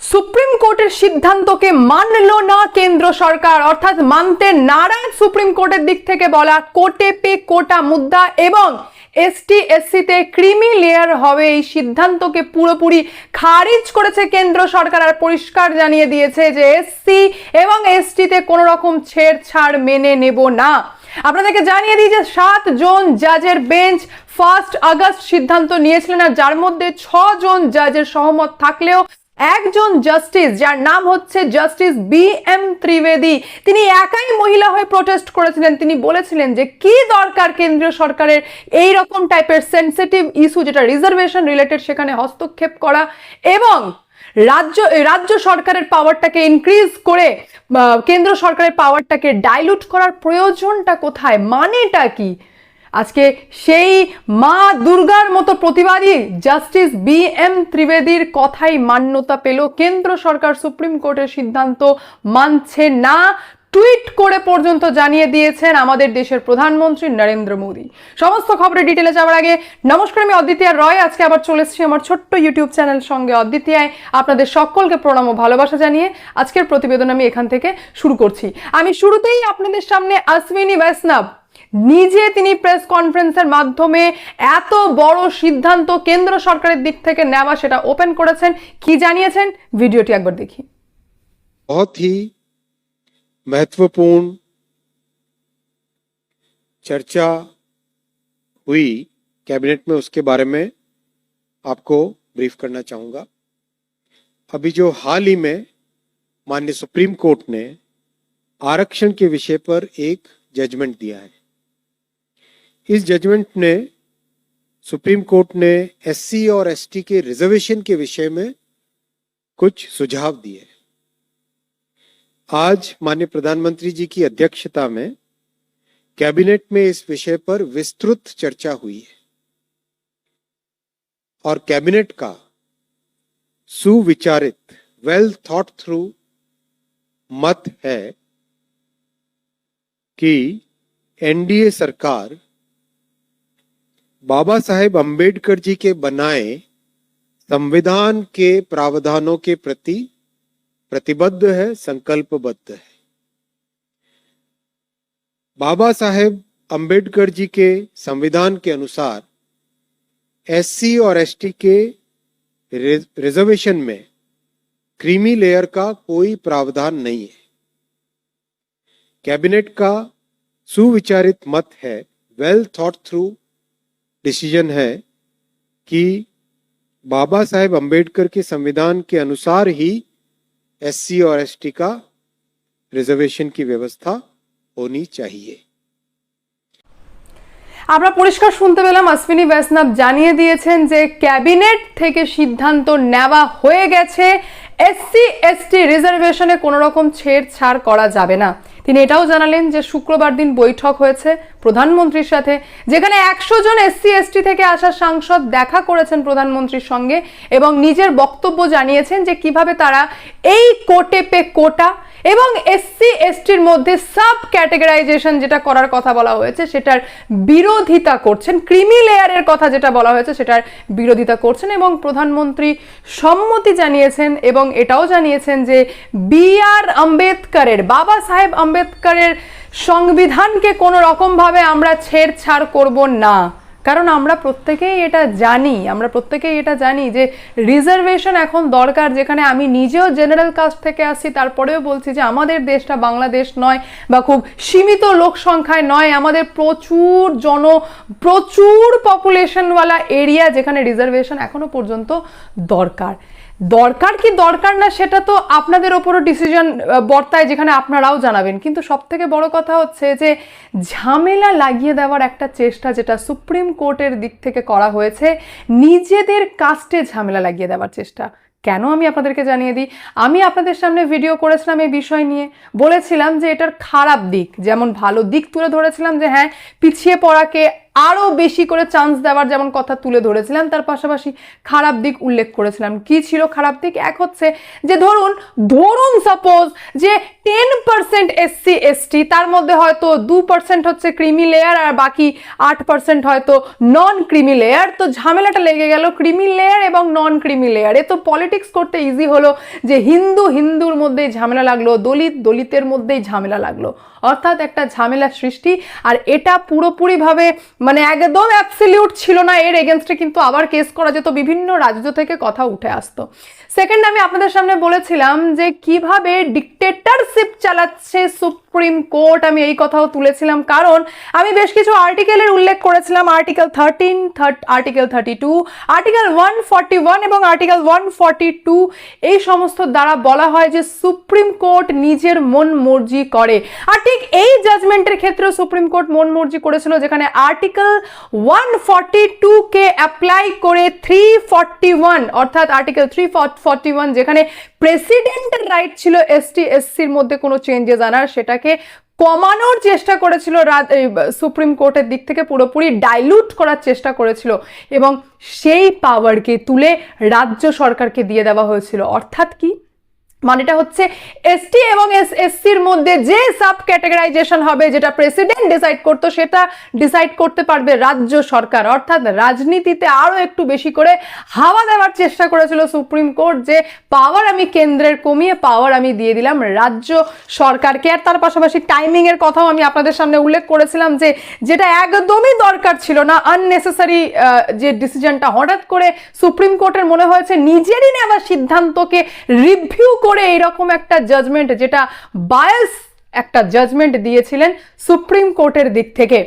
Supreme কোর্টের সিদ্ধান্তকে মানল না কেন্দ্র সরকার। অর্থাৎ মানতে নারাজ সুপ্রিম কোর্টের দিক থেকে বলা কোটে পে কোটা মুদ্রা এবং এসটি এসসিতে ক্রিমি লেয়ার হবে। এই সিদ্ধান্তকে পুরোপুরি খারিজ করেছে কেন্দ্র সরকার আর পরিষ্কার জানিয়ে দিয়েছে যে এসসি এবং এসটিতে কোনো রকম ছেড়ছাড় মেনে নেব না। আপনাদেরকে জানিয়ে দিই যে সাত জন জাজের বেঞ্চ ফার্স্ট আগস্ট সিদ্ধান্ত নিয়েছিলেন আর যার মধ্যে জন জাজের সহমত থাকলেও একজন জাস্টিস যার নাম হচ্ছে জাস্টিস বি এম ত্রিবেদী। তিনি একাই মহিলা হয়ে প্রোটেস্ট করেছিলেন। তিনি বলেছিলেন যে, কি দরকার কেন্দ্রীয় সরকারের এই রকম টাইপের সেন্সিটিভ ইস্যু যেটা রিজার্ভেশন রিলেটেড সেখানে হস্তক্ষেপ করা এবং রাজ্য রাজ্য সরকারের পাওয়ারটাকে ইনক্রিজ করে কেন্দ্র সরকারের পাওয়ারটাকে ডাইলুট করার প্রয়োজনটা কোথায়? মানেটা কি? আজকে সেই মা দুর্গার মতো প্রতিবাদী জাস্টিস বি এম ত্রিবেদীর কথাই মান্যতা পেল। কেন্দ্র সরকার সুপ্রিম কোর্টের সিদ্ধান্ত মানছে না। টুইট করে পর্যন্ত জানিয়ে দিয়েছেন আমাদের দেশের প্রধানমন্ত্রী নরেন্দ্র মোদী। সমস্ত খবরের ডিটেলে যাওয়ার আগে নমস্কার, আমি অদ্বিতীয়া রয়। আজকে আবার চলে এসেছি আমার ছোট্ট ইউটিউব চ্যানেল সঙ্গে অদ্বিতীয়ায়। আপনাদের সকলকে প্রণাম ও ভালোবাসা জানিয়ে আজকের প্রতিবেদন আমি এখান থেকে শুরু করছি। আমি শুরুতেই আপনাদের সামনে অশ্বিনী বৈষ্ণব নিজে তিনি প্রেস কনফারেন্সের মাধ্যমে এত বড় সিদ্ধান্ত কেন্দ্র সরকারের দিক থেকে নেওয়া সেটা ওপেন করেছেন কি জানিয়েছেন ভিডিওটি একবার দেখি बहुत ही महत्वपूर्ण चर्चा हुई कैबिनेट में उसके बारे में आपको ब्रीफ करना चाहूंगा अभी जो हाल ही में माननीय सुप्रीम कोर्ट ने आरक्षण के विषय पर एक जजमेंट दिया है इस जजमेंट ने, सुप्रीम कोर्ट ने एससी और एसटी के रिजर्वेशन के विषय में कुछ सुझाव दिए। आज माननीय प्रधानमंत्री जी की अध्यक्षता में कैबिनेट में इस विषय पर विस्तृत चर्चा हुई है और कैबिनेट का सुविचारित वेल थॉट थ्रू मत है कि एनडीए सरकार बाबा साहेब अंबेडकर जी के बनाए संविधान के प्रावधानों के प्रति प्रतिबद्ध है, संकल्पबद्ध है। बाबा साहेब अंबेडकर जी के संविधान के अनुसार एससी और एसटी के रिजर्वेशन में क्रीमी लेयर का कोई प्रावधान नहीं है। कैबिनेट का सुविचारित मत है वेल थॉट थ्रू डिसीजन है कि बाबा साहेब अंबेडकर के संविधान के अनुसार ही एससी और एसटी का रिजर्वेशन की व्यवस्था होनी चाहिए আমরা পরিষ্কার শুনতে পেলাম অশ্বিনী বৈষ্ণব জানিয়ে দিয়েছেন যে ক্যাবিনেট থেকে সিদ্ধান্ত নেওয়া হয়ে গেছে এসসি এসটি রিজার্ভেশনে কোনো রকম ছেড়ছাড় করা যাবে না তিনি এটাও জানালেন যে শুক্রবার দিন বৈঠক হয়েছে প্রধানমন্ত্রীর সাথে, যেখানে একশো জন এসসি, এসটি থেকে আসা সাংসদ দেখা করেছেন প্রধানমন্ত্রীর সঙ্গে এবং নিজের বক্তব্য জানিয়েছেন যে কীভাবে তারা এই কোটে পে কোটা এবং এসসি এসটির মধ্যে সাব ক্যাটেগরাইজেশন যেটা করার কথা বলা হয়েছে, সেটার বিরোধিতা করছেন। ক্রিমি লেয়ারের কথা যেটা বলা হয়েছে, সেটার বিরোধিতা করছেন এবং প্রধানমন্ত্রী সম্মতি জানিয়েছেন এবং এটাও জানিয়েছেন যে বি আর আম্বেদকরের, বাবা সাহেব আম্বেদকরের সংবিধানকে কোনো রকমভাবে আমরা ছেড়ছাড় করব না। কারণ আমরা প্রত্যেকেই এটা জানি, আমরা প্রত্যেকেই এটা জানি যে রিজার্ভেশন এখন দরকার, যেখানে আমি নিজেও জেনারেল কাস্ট থেকে আসছি তারপরেও বলছি যে আমাদের দেশটা বাংলাদেশ নয় বা খুব সীমিত লোক সংখ্যায় নয়, আমাদের প্রচুর জন, প্রচুর পপুলেশনওয়ালা এরিয়া যেখানে রিজার্ভেশন এখনও পর্যন্ত দরকার। দরকার কি দরকার না সেটা তো আপনাদের ওপরও ডিসিশন বর্তায়, যেখানে আপনারাও জানাবেন। কিন্তু সব থেকে বড় কথা হচ্ছে যে ঝামেলা লাগিয়ে দেওয়ার একটা চেষ্টা যেটা সুপ্রিম কোর্টের দিক থেকে করা হয়েছে। নিজেদের কাস্টে ঝামেলা লাগিয়ে দেওয়ার চেষ্টা। কেন আমি আপনাদেরকে জানিয়ে দিই? আমি আপনাদের সামনে ভিডিও করেছিলাম এই বিষয় নিয়ে। বলেছিলাম যে এটার খারাপ দিক, যেমন ভালো দিক তুলে ধরেছিলাম যে হ্যাঁ পিছিয়ে পড়াকে আরও বেশি করে চান্স দেওয়ার যেমন কথা তুলে ধরেছিলাম তার পাশাপাশি খারাপ দিক উল্লেখ করেছিলাম কি ছিল খারাপ দিক? এক হচ্ছে যে ধরুন ধরুন সাপোজ যে টেন পার্সেন্ট এসসি এসটি তার মধ্যে হয়তো দু পার্সেন্ট হচ্ছে ক্রিমি লেয়ার আর বাকি আট পার্সেন্ট হয়তো নন ক্রিমি লেয়ার তো ঝামেলাটা লেগে গেল ক্রিমি লেয়ার এবং নন ক্রিমি লেয়ার এ তো পলিটিক্স করতে ইজি হলো যে হিন্দু, হিন্দুর মধ্যেই ঝামেলা লাগল, দলিত, দলিতের মধ্যেই ঝামেলা লাগল। অর্থাৎ একটা ঝামেলা সৃষ্টি, আর এটা পুরোপুরিভাবে মানে একদম অ্যাবসলিউট ছিল না এর এগেনস্টে কিন্তু আবার কেস করা যেত, বিভিন্ন রাজ্য থেকে কথা উঠে আসতো। সেকেন্ড আমি আপনাদের সামনে বলেছিলাম যে কীভাবে ডিকটেটরশিপ চালাচ্ছে সুপ্রিম কোর্ট আমি এই কথাও তুলেছিলাম। কারণ আমি বেশ কিছু আর্টিকেলের উল্লেখ করেছিলাম article thirteen thirty article thirty two article one forty one এবং আর্টিকেল ওয়ান ফর্টি টু এই সমস্ত দ্বারা বলা হয় যে সুপ্রিম কোর্ট নিজের মন মর্জি করে। আর ঠিক এই জাজমেন্টের ক্ষেত্রেও সুপ্রিম কোর্ট মন মর্জি করেছিল, যেখানে আর্টিকেল ওয়ান ফর্টি টু কে অ্যাপ্লাই করে থ্রি ফর্টি ওয়ান অর্থাৎ আর্টিকেল থ্রি ফর্টি ওয়ান যেখানে প্রেসিডেন্টের রাইট ছিল এসটি এসসির মধ্যে কোনো চেঞ্জেস আনার, সেটাকে কমানোর চেষ্টা করেছিল সুপ্রিম কোর্টের দিক থেকে পুরোপুরি ডাইলুট করার চেষ্টা করেছিল এবং সেই পাওয়ারকে তুলে রাজ্য সরকারকে দিয়ে দেওয়া হয়েছিল। অর্থাৎ কি? মানেটা হচ্ছে এসটি এবং এস এসসির মধ্যে যে সাব ক্যাটাগরাইজেশন হবে, যেটা প্রেসিডেন্ট ডিসাইড করতো, সেটা ডিসাইড করতে পারবে রাজ্য সরকার। অর্থাৎ রাজনীতিতে আরও একটু বেশি করে হাওয়া দেওয়ার চেষ্টা করেছিল সুপ্রিম কোর্ট যে পাওয়ার আমি কেন্দ্রের কমিয়ে পাওয়ার আমি দিয়ে দিলাম রাজ্য সরকারকে। আর তার পাশাপাশি টাইমিং এর কথাও আমি আপনাদের সামনে উল্লেখ করেছিলাম যে, যেটা একদমই দরকার ছিল না আননেসেসারি যে ডিসিশনটা হঠাৎ করে সুপ্রিম কোর্টের মনে হয়েছে, নিজেরই নেওয়া সিদ্ধান্তকে রিভিউ করে এরকম একটা জাজমেন্ট যেটা বায়াস একটা জাজমেন্ট দিয়েছিলেন সুপ্রিম কোর্টের দিক থেকে।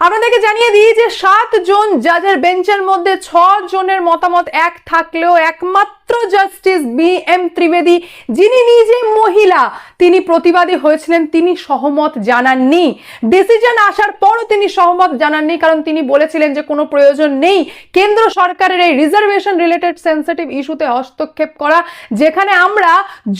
আপনাদেরকে জানিয়ে দিই যে সাত জন জাজের বেঞ্চের মধ্যে ছ জনের মতামত এক থাকলেও একমাত্র জাস্টিস বি এম ত্রিবেদী, যিনি নিজে মহিলা, তিনি প্রতিবাদী হয়েছিলেন, তিনি সহমত জানাননি। ডিসিশন আসার পরও তিনি সহমত জানাননি, কারণ তিনি বলেছিলেন যে কোনো প্রয়োজন নেই। কেন্দ্র সরকারের এই রিজার্ভেশন রিলেটেড সেন্সিটিভ ইস্যুতে হস্তক্ষেপ করা, যেখানে আমরা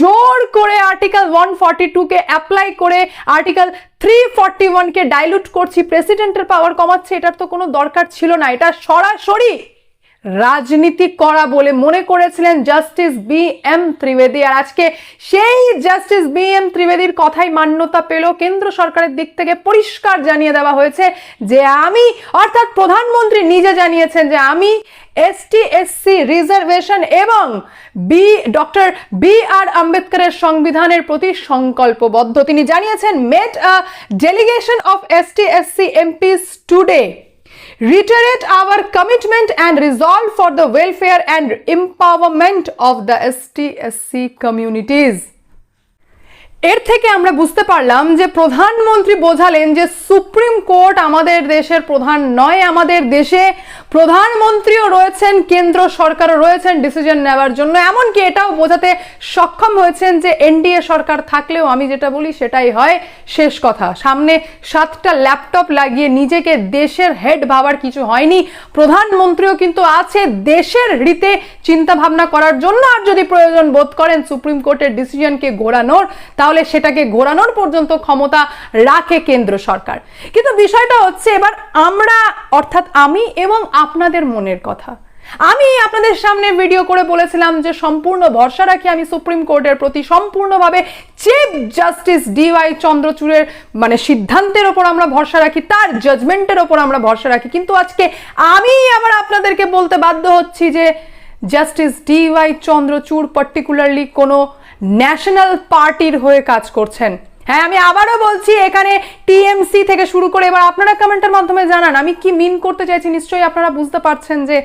জোর করে আর্টিকেল ওয়ান ফর্টি টুকে অ্যাপ্লাই করে আর্টিকেল থ্রি ফর্টি ওয়ানকে ডাইলুট করছি। প্রেসিডেন্টের পাওয়ার কমাচ্ছে, এটার তো কোনো দরকার ছিল না। এটা সরাসরি রাজনীতি করা বলে মনে করেছিলেন জাস্টিস বি এম ত্রিবেদী। আর আজকে সেই জাস্টিস বি এম ত্রিবেদীর কথাই মান্যতা পেল কেন্দ্র সরকারের দিক থেকে। পরিষ্কার জানিয়ে দেওয়া হয়েছে যে আমি, অর্থাৎ প্রধানমন্ত্রী নিজে জানিয়েছেন যে আমি এসটি এসসি রিজার্ভেশন এবং বি, ডক্টর বি আর আম্বেদকরের সংবিধানের প্রতি সংকল্পবদ্ধ। তিনি জানিয়েছেন, met a delegation of ST SC MPs today reiterate our commitment and resolve for the welfare and empowerment of the ST-SC communities. এর থেকে আমরা বুঝতে পারলাম যে প্রধানমন্ত্রী বোঝালেন যে সুপ্রিম কোর্ট আমাদের দেশের প্রধান নয়, আমাদের দেশে প্রধানমন্ত্রীও রয়েছেন, কেন্দ্র সরকারও রয়েছেন ডিসিশন নেওয়ার জন্য। এমনকি এটাও বোঝাতে সক্ষম হয়েছেন যে এনডিএ সরকার থাকলেও আমি যেটা বলি সেটাই হয়। শেষ কথা, সামনে সাতটা ল্যাপটপ লাগিয়ে নিজেকে দেশের হেড ভাবার কিছু হয়নি। প্রধানমন্ত্রীও কিন্তু আছে দেশের হৃতে চিন্তা ভাবনা করার জন্য। আর যদি প্রয়োজন বোধ করেন, সুপ্রিম কোর্টের ডিসিশনকে ঘোরানোর তাহলে সেটাকে ঘোরানোর পর্যন্ত ক্ষমতা রাখে কেন্দ্র সরকার। কিন্তু বিষয়টা হচ্ছে এবার আমরা, অর্থাৎ আমি এবং আপনাদের মনের কথা। আমি আপনাদের সামনে ভিডিও করে বলেছিলাম যে সম্পূর্ণ ভরসা রাখি আমি সুপ্রিম কোর্টের প্রতি, সম্পূর্ণভাবে চিফ জাস্টিস ডিওয়াই চন্দ্রচূড়ের মানে সিদ্ধান্তের ওপর আমরা ভরসা রাখি, তার জাজমেন্টের ওপর আমরা ভরসা রাখি। কিন্তু আজকে আমি আবার আপনাদেরকে বলতে বাধ্য হচ্ছি যে justice D Y Chandrachud particularly কোনো ন্যাশনাল পার্টির হয়ে কাজ করছেন। হ্যাঁ আমি আবারও বলছি, এখানে টিএমসি থেকে শুরু করে, এবার আপনারা কমেন্টের মাধ্যমে জানান। আমি কি মিন করতে চাইছি? নিশ্চয়ই আপনারা বুঝতে পারছেন যে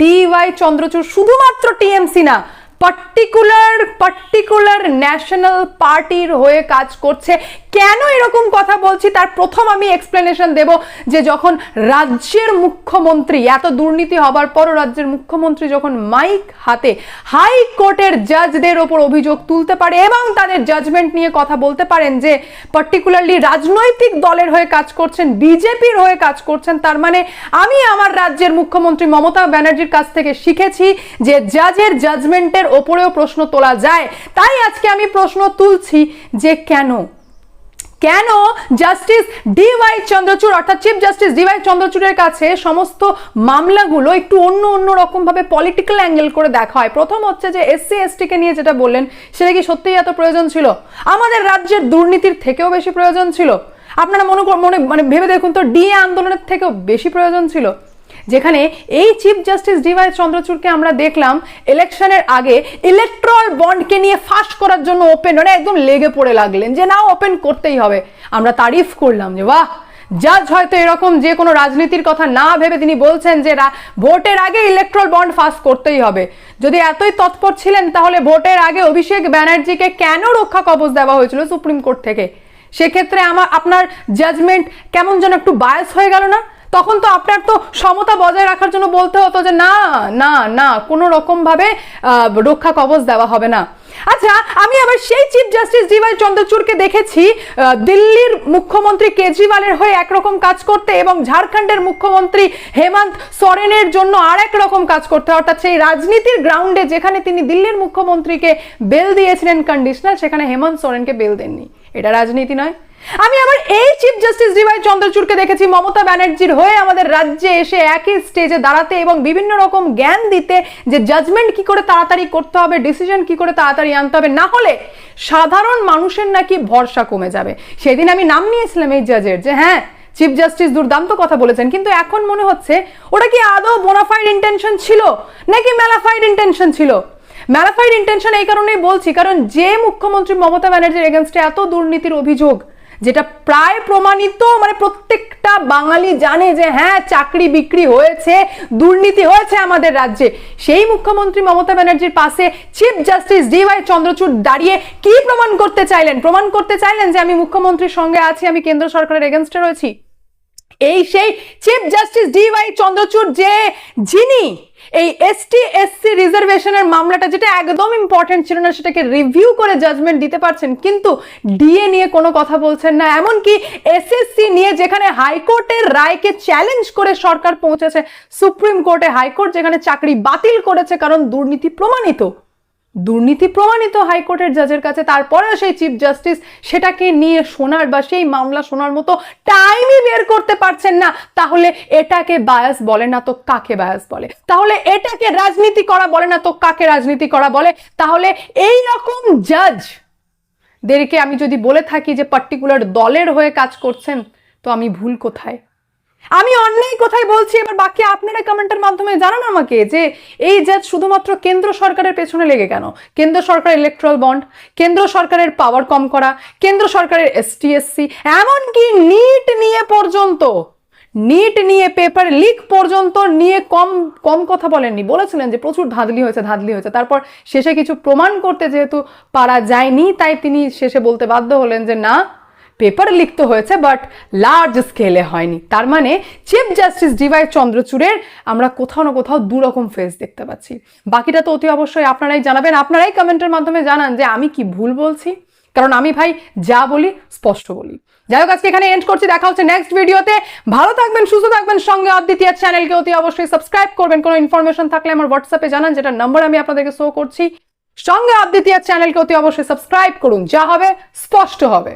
ডি ওয়াই চন্দ্রচূড় শুধুমাত্র টিএমসি না পার্টিকুলার পার্টিকুলার ন্যাশনাল পার্টির হয়ে কাজ করছে। কেন এরকম কথা বলছি? তার প্রথম আমি এক্সপ্লেনেশন দেব যে যখন রাজ্যের মুখ্যমন্ত্রী, এত দুর্নীতি হবার পরও রাজ্যের মুখ্যমন্ত্রী যখন মাইক হাতে হাইকোর্টের জাজদের ওপর অভিযোগ তুলতে পারে এবং তাদের জাজমেন্ট নিয়ে কথা বলতে পারেন যে পার্টিকুলারলি রাজনৈতিক দলের হয়ে কাজ করছেন, বিজেপির হয়ে কাজ করছেন, তার মানে আমি আমার রাজ্যের মুখ্যমন্ত্রী মমতা ব্যানার্জির কাছ থেকে শিখেছি যে জাজের জাজমেন্টের ওপরেও প্রশ্ন তোলা যায়। তাই আজকে আমি প্রশ্ন তুলছি যে কেন? কেন জাস্টিস ডি ওয়াই চন্দ্রচূড়, অর্থাৎ চিফ জাস্টিস ডি ওয়াই চন্দ্রচূড়ের কাছে সমস্ত মামলাগুলো একটু অন্য অন্য রকম ভাবে পলিটিক্যাল অ্যাঙ্গেল করে দেখা হয়? প্রথম হচ্ছে যে এসসি এসটি কে নিয়ে যেটা বললেন, সেটা কি সত্যিই এত প্রয়োজন ছিল? আমাদের রাজ্যের দুর্নীতির থেকেও বেশি প্রয়োজন ছিল। আপনারা মনে মনে মানে ভেবে দেখুন তো ডিএ আন্দোলনের থেকেও বেশি প্রয়োজন ছিল। যেখানে এই চিফ জাস্টিস ডিওয়াই চন্দ্রচূড়কে আমরা দেখলাম ইলেকশনের আগে ইলেকট্রাল বন্ডকে নিয়ে ফাঁস করার জন্য ওপেন মানে একদম লেগে পড়ে লাগলেন যে না ওপেন করতেই হবে। আমরা তারিফ করলাম যে বাহ! জাজ হয়তো এরকম যে কোনো রাজনীতির কথা না ভেবে তিনি বলছেন যে ভোটের আগে ইলেকট্রাল বন্ড ফাঁস করতেই হবে। যদি এতই তৎপর ছিলেন, তাহলে ভোটের আগে অভিষেক ব্যানার্জিকে কেন রক্ষা কবচ দেওয়া হয়েছিল সুপ্রিম কোর্ট থেকে? সেক্ষেত্রে আমার আপনার জাজমেন্ট কেমন যেন একটু বায়াস হয়ে গেল না? তখন তো আপনার তো সমতা বজায় রাখার জন্য বলতে হতো যে না না না কোনো রকম ভাবে আহ, রক্ষা কবচ দেওয়া হবে না। আচ্ছা আমি আবার সেই চিফ জাস্টিস ডিওয়াই চন্দ্রচূড়কে দেখেছি দিল্লির মুখ্যমন্ত্রী কেজরিওয়ালের হয়ে একরকম কাজ করতে এবং ঝাড়খণ্ডের মুখ্যমন্ত্রী হেমন্ত সোরেনের জন্য আর এক রকম কাজ করতে। অর্থাৎ সেই রাজনীতির গ্রাউন্ডে যেখানে তিনি দিল্লির মুখ্যমন্ত্রীকে বেল দিয়েছিলেন কন্ডিশনাল সেখানে হেমন্ত সোরেনকে বেল দেননি। এটা রাজনীতি নয়। আমি আবার এই চিফ জাস্টিস ডিওয়াই চন্দ্রচূড়কে দেখেছি মমতা ব্যানার্জির হয়ে আমাদের রাজ্যে এসে একই স্টেজে দাঁড়াতে এবং বিভিন্ন রকম জ্ঞান দিতে যে জাজমেন্ট কি করে তাড়াতাড়ি করতে হবে ডিসিশন কি করে তাড়াতাড়ি আনতে হবে, না হলে সাধারণ মানুষের নাকি ভরসা কমে যাবে। সেদিন আমি নাম নিয়েছিলাম এই জাজের যে হ্যাঁ চিফ জাস্টিস দুর্দান্ত কথা বলেছেন, কিন্তু এখন মনে হচ্ছে ওটা কি আদৌ বোনাফাইড ইন্টেনশন ছিল? নাকি মেলাফাইড ইন্টেনশন ছিল? ম্যালাফাইড ইন্টেনশন এই কারণেই বলছি, কারণ যে মুখ্যমন্ত্রী মমতা ব্যানার্জির এগেনস্টে এত দুর্নীতির অভিযোগ যেটা প্রায় প্রমাণিত মানে প্রত্যেকটা বাঙালি জানে যে হ্যাঁ চাকরি বিক্রি হয়েছে, দুর্নীতি হয়েছে আমাদের রাজ্যে। সেই মুখ্যমন্ত্রী মমতা ব্যানার্জির পাশে chief justice D Y Chandrachud দাঁড়িয়ে কি প্রমাণ করতে চাইলেন? প্রমাণ করতে চাইলেন যে, আমি মুখ্যমন্ত্রীর সঙ্গে আছি, আমি কেন্দ্র সরকারের এগেনস্টে রয়েছি? এই সেই chief justice D Y Chandrachud যে যিনি এই এসটি এসসি রিজার্ভেশনের মামলাটা যেটা একদম ইম্পর্টেন্ট ছিল না, সেটাকে রিভিউ করে জাজমেন্ট দিতে পারছেন, কিন্তু ডিএ নিয়ে কোনো কথা বলছেন না। এমনকি এসএসসি নিয়ে যেখানে হাইকোর্টের রায়কে চ্যালেঞ্জ করে সরকার পৌঁছেছে সুপ্রিম কোর্টে হাইকোর্ট যেখানে চাকরি বাতিল করেছে কারণ দুর্নীতি প্রমাণিত। দুর্নীতি প্রমাণিত হাইকোর্টের জাজের কাছে, তারপরেও সেই চিফ জাস্টিস সেটাকে নিয়ে শোনার বা সেই মামলা শোনার মতো টাইমই বের করতে পারছেন না। তাহলে এটাকে বায়াস বলে না তো কাকে বায়াস বলে? তাহলে এটাকে রাজনীতি করা বলে না তো কাকে রাজনীতি করা বলে? তাহলে এই রকম জাজ দেরকে আমি যদি বলে থাকি যে পার্টিকুলার দলের হয়ে কাজ করছেন, তো আমি ভুল কোথায়? আমি অন্যায় কোথায় বলছি, এবার বাকি আপনারা কমেন্টের মাধ্যমে জানান আমাকে যে এই জাজ শুধুমাত্র কেন্দ্র সরকারের পেছনে লেগে কেন? কেন্দ্র সরকারের ইলেকট্রাল বন্ড কেন্দ্র সরকারের পাওয়ার কম করা, কেন্দ্র সরকারের এসটিএসসি এমনকি নিট নিয়ে পর্যন্ত নিট নিয়ে পেপার লিক পর্যন্ত নিয়ে কম কম কথা বলেননি। বলেছিলেন যে প্রচুর ধাঁধলি হয়েছে ধাঁধলি হয়েছে। তারপর শেষে কিছু প্রমাণ করতে যেহেতু পারা যায়নি, তাই তিনি শেষে বলতে বাধ্য হলেন যে না পেপার লিখতে হয়েছে বাট লার্জ স্কেলে হয়নি। তার মানে চিফ জাস্টিস ডিওয়াই চন্দ্রচূড়ের আমরা কোথাও না কোথাও দু রকম ফেস দেখতে পাচ্ছি। বাকিটা তো অতি অবশ্যই আপনারাই জানাবেন। আপনারাই কমেন্টের মাধ্যমে জানান যে আমি কি ভুল বলছি? কারণ আমি ভাই যা বলি, স্পষ্ট বলি। যাই হোক, আজকে এখানে এন্ড করছি। দেখা হচ্ছে নেক্সট ভিডিওতে ভালো থাকবেন, সুস্থ থাকবেন। সঙ্গে অদ্বিতীয় চ্যানেলকে অতি অবশ্যই সাবস্ক্রাইব করবেন। কোনো ইনফরমেশন থাকলে আমার হোয়াটসঅ্যাপে জানান যেটা নাম্বার আমি আপনাদেরকে শো করছি। সঙ্গে অদ্বিতীয় চ্যানেলকে অতি অবশ্যই সাবস্ক্রাইব করুন। যা হবে, স্পষ্ট হবে।